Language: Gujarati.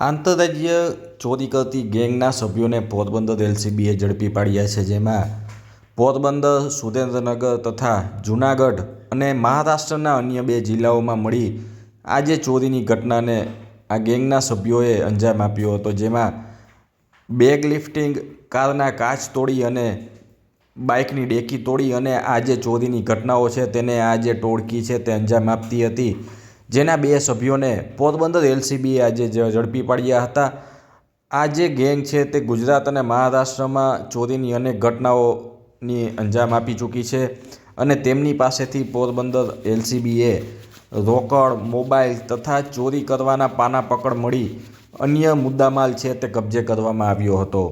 આંતરરાજ્ય ચોરી કરતી ગેંગના સભ્યોને પોરબંદર એલસીબીએ ઝડપી પાડ્યા છે, જેમાં પોરબંદર, સુરેન્દ્રનગર તથા જૂનાગઢ અને મહારાષ્ટ્રના અન્ય બે જિલ્લાઓમાં મળી આ જે ચોરીની ઘટનાને આ ગેંગના સભ્યોએ અંજામ આપ્યો હતો, જેમાં બેગ લિફ્ટિંગ, કારના કાચ તોડી અને બાઇકની ડેકી તોડી અને આ જે ચોરીની ઘટનાઓ છે, તેને આ જે ટોળકી છે, તે અંજામ આપતી હતી. જેના બે સભ્યોને પોરબંદર એલસીબીએ આજે ઝડપી પાડ્યા હતા. આ જે ગેંગ છે તે ગુજરાત અને મહારાષ્ટ્રમાં ચોરીની અનેક ઘટનાઓની અંજામ આપી ચૂકી છે અને તેમની પાસેથી પોરબંદર એલસીબીએ રોકડ, મોબાઈલ તથા ચોરી કરવાના પાના પકડ મળી અન્ય મુદ્દામાલ છે તે કબજે કરવામાં આવ્યો હતો.